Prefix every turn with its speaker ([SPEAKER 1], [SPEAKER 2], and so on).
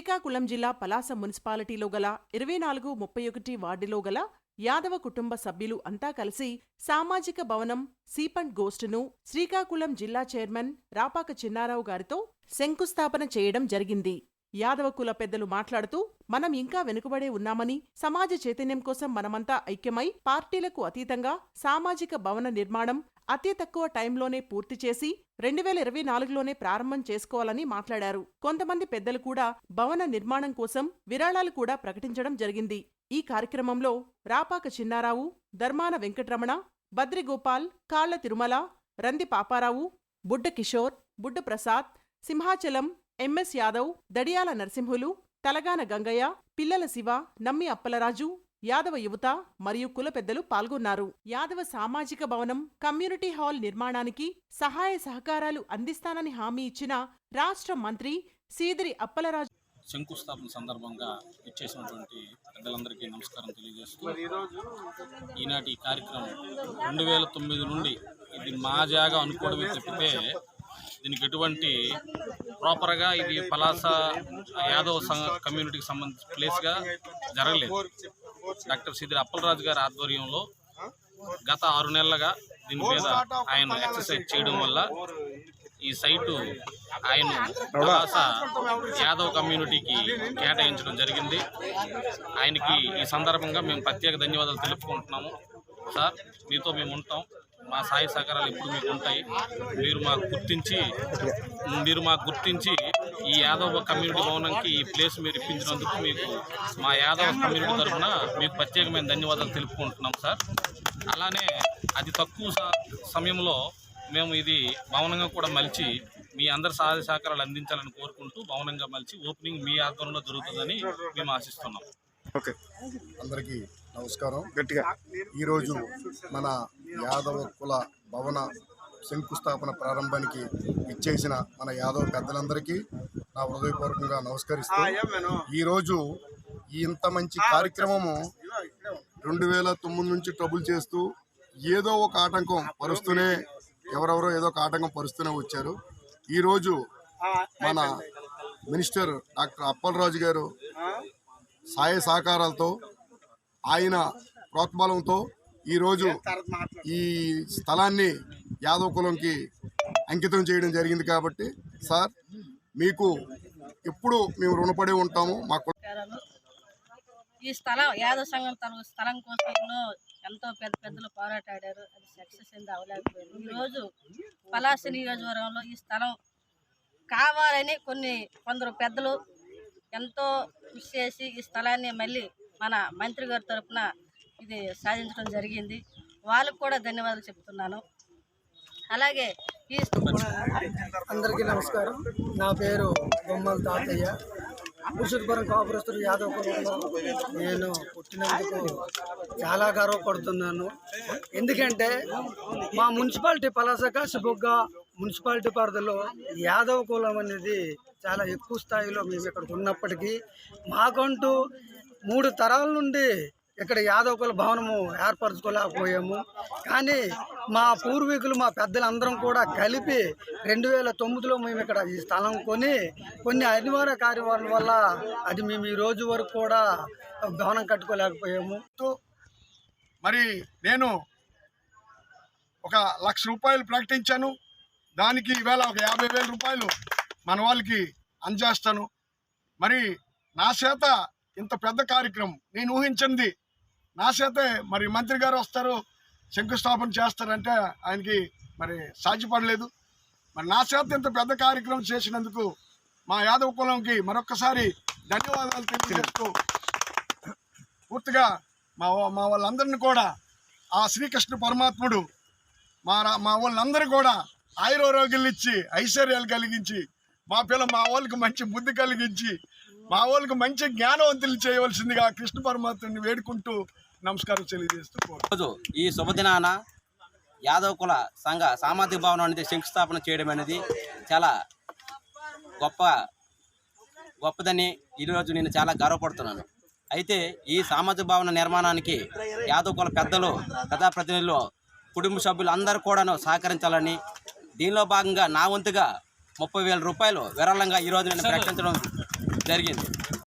[SPEAKER 1] శ్రీకాకుళం జిల్లా పలాస మున్సిపాలిటీలో గల ఇరవై నాలుగు ముప్పై ఒకటి వార్డులో గల యాదవ కుటుంబ సభ్యులు అంతా కలిసి సామాజిక భవనం సీపండ్ గోస్టును శ్రీకాకుళం జిల్లా చైర్మన్ రాపాక చిన్నారావు గారితో శంకుస్థాపన చేయడం జరిగింది. యాదవ కుల పెద్దలు మాట్లాడుతూ మనం ఇంకా వెనుకబడే ఉన్నామని సమాజ చైతన్యం కోసం మనమంతా ఐక్యమై పార్టీలకు అతీతంగా సామాజిక భవన నిర్మాణం అతి తక్కువ టైంలోనే పూర్తి చేసి రెండు వేల ఇరవై నాలుగులోనే ప్రారంభం చేసుకోవాలని మాట్లాడారు. కొంతమంది పెద్దలు కూడా భవన నిర్మాణం కోసం విరాళాలు కూడా ప్రకటించడం జరిగింది. ఈ కార్యక్రమంలో రాపాక చిన్నారావు ధర్మాన వెంకటరమణ బద్రిగోపాల్ కాళ్ళ తిరుమల రంది పాపారావు బుడ్డ కిషోర్ బుడ్డ ప్రసాద్ సింహాచలం ఎంఎస్ యాదవ్ దడియాల నరసింహులు తలగాన గంగయ్య పిల్లల శివ నమ్మి అప్పలరాజు యాదవ యువత మరియు కుల పెద్దలు పాల్గొన్నారు. యాదవ సామాజిక భవనం కమ్యూనిటీ హాల్ నిర్మాణానికి సహాయ సహకారాలు అందిస్తానని హామీ ఇచ్చిన రాష్ట్ర మంత్రి సీదిరి అప్పలరాజు
[SPEAKER 2] శంకుస్థాపన సందర్భంగా ఇచ్చేసినటువంటి పెద్దలందరికీ నమస్కారం తెలియజేస్తూ ఈనాటి కార్యక్రమం రెండు వేల తొమ్మిది నుండి ఇది మా జాగా అనుకోవడమే తప్పితే దీనికి ఎటువంటి ప్రాపర్గా ఇది పలాస యాదవ్ సంఘ కమ్యూనిటీకి సంబంధించిన ప్లేస్గా జరగలేదు. డాక్టర్ సిద్దిరి అప్పలరాజు గారి ఆధ్వర్యంలో గత ఆరు నెలలుగా దీని మీద ఆయన ఎక్సర్సైజ్ చేయడం వల్ల ఈ సైటు ఆయన పలాస యాదవ్ కమ్యూనిటీకి కేటాయించడం జరిగింది. ఆయనకి ఈ సందర్భంగా మేము ప్రత్యేక ధన్యవాదాలు తెలుపుకుంటున్నాము. సార్ మీతో మేము ఉంటాం. మా సాయ సహకారాలు ఎప్పుడు మీకు ఉంటాయి. మీరు మాకు గుర్తించి మీరు మాకు గుర్తించి ఈ యాదవ కమ్యూనిటీ భవనంకి ఈ ప్లేస్ మీరు ఇప్పించినందుకు మీకు మా యాదవ కమ్యూనిటీ తరఫున మీకు ప్రత్యేకమైన ధన్యవాదాలు తెలుపుకుంటున్నాం సార్. అలానే అతి తక్కువ స- సమయంలో మేము ఇది భవనంగా కూడా మలిచి మీ అందరి సహాయ సహకారాలు అందించాలని కోరుకుంటూ భవనంగా మలిచి ఓపెనింగ్ మీ ఆధ్వర్యంలో జరుగుతుందని మేము ఆశిస్తున్నాం.
[SPEAKER 3] ఓకే. అందరికీ నమస్కారం. గట్టిగా ఈరోజు మన యాదవ కుల భవన శంకుస్థాపన ప్రారంభానికి ఇచ్చేసిన మన యాదవ పెద్దలందరికీ నా హృదయపూర్వకంగా నమస్కరిస్తూ ఈరోజు ఈ ఇంత మంచి కార్యక్రమము రెండు వేల తొమ్మిది నుంచి ట్రబుల్ చేస్తూ ఏదో ఒక ఆటంకం పరుస్తూనే ఎవరెవరో ఏదో ఒక ఆటంకం పరుస్తూనే వచ్చారు. ఈరోజు మన మినిస్టర్ డాక్టర్ అప్పలరాజు గారు సహాయ సహకారాలతో ఆయన ప్రోత్బలంతో ఈరోజు ఈ స్థలాన్ని యాదవ్ కులంకి అంకితం చేయడం జరిగింది కాబట్టి సార్ మీకు ఎప్పుడు మేము రుణపడి ఉంటాము మా
[SPEAKER 4] ఈ స్థలం యాదవ సంఘం తన స్థలం కోసం ఎన్నో ఎంతో పెద్ద పెద్దలు పోరాటాడారు. అది సక్సెస్ అయింది అవ్వలేకపోయింది. ఈరోజు పలాస నియోజకవర్గంలో ఈ స్థలం కావాలని కొన్ని కొందరు పెద్దలు ఎంతో కృషి చేసి ఈ స్థలాన్ని మళ్ళీ మన మంత్రి గారి తరపున ఇది సాధించడం జరిగింది. వాళ్ళకు కూడా ధన్యవాదాలు చెప్తున్నాను. అలాగే ఈ
[SPEAKER 5] అందరికీ నమస్కారం. నా పేరు బొమ్మల తాతయ్య. పురుషుడిపురం కాపురస్తుడు యాదవ్ కులంలో నేను పుట్టినందుకు చాలా గర్వపడుతున్నాను. ఎందుకంటే మా మున్సిపాలిటీ పలాస కాసిబొగ్గ మున్సిపాలిటీ పరిధిలో యాదవ కులం అనేది చాలా ఎక్కువ స్థాయిలో మేము ఇక్కడ ఉన్నప్పటికీ మాకంటూ మూడు తరాల నుండి ఇక్కడ యాదవ్ కుల భవనము ఏర్పరచుకోలేకపోయాము. కానీ మా పూర్వీకులు మా పెద్దలందరం కూడా కలిపి రెండు వేల తొమ్మిదిలో మేము ఇక్కడ ఈ స్థలం కొని కొన్ని అనివార్య కార్యవాల వల్ల అది మేము ఈ రోజు వరకు కూడా భవనం కట్టుకోలేకపోయాము.
[SPEAKER 3] మరి నేను ఒక లక్ష రూపాయలు ప్రకటించాను. దానికి ఈవేళ ఒక యాభై వేల రూపాయలు మన వాళ్ళకి అందజేస్తాను. మరి నా చేత ఇంత పెద్ద కార్యక్రమం నేను ఊహించింది నా చేతే మరి మంత్రి గారు వస్తారు శంకుస్థాపన చేస్తారంటే ఆయనకి మరి సాధ్యపడలేదు. మరి నా చేత ఇంత పెద్ద కార్యక్రమం చేసినందుకు మా యాదవ కులంకి మరొకసారి ధన్యవాదాలు తెలియజేస్తూ పూర్తిగా మా మా వాళ్ళందరినీ కూడా ఆ శ్రీకృష్ణ పరమాత్ముడు మా మా వాళ్ళందరూ కూడా ఆయురోగ్యాలు ఇచ్చి ఐశ్వర్యాలు కలిగించి మా పిల్ల మా వాళ్ళకి మంచి బుద్ధి కలిగించి మా వాళ్ళకి మంచి జ్ఞానవంతులు చేయవలసిందిగా కృష్ణ పరమాత్ముడిని వేడుకుంటూ నమస్కారం తెలియజేస్తూ
[SPEAKER 6] ఈ శుభదినాన యాదవ్ కుల సంఘ సామాజిక భవనం అనేది శంకుస్థాపన చేయడం అనేది చాలా గొప్ప గొప్పదని ఈరోజు నేను చాలా గర్వపడుతున్నాను. అయితే ఈ సామాజిక భవన నిర్మాణానికి యాదవ్ కుల పెద్దలు ప్రజాప్రతినిధులు కుటుంబ సభ్యులు అందరూ కూడాను సహకరించాలని దీనిలో భాగంగా నా వంతుగా ముప్పై వేల రూపాయలు విరాళంగా ఈరోజు నేను ప్రకటించడం జరిగింది.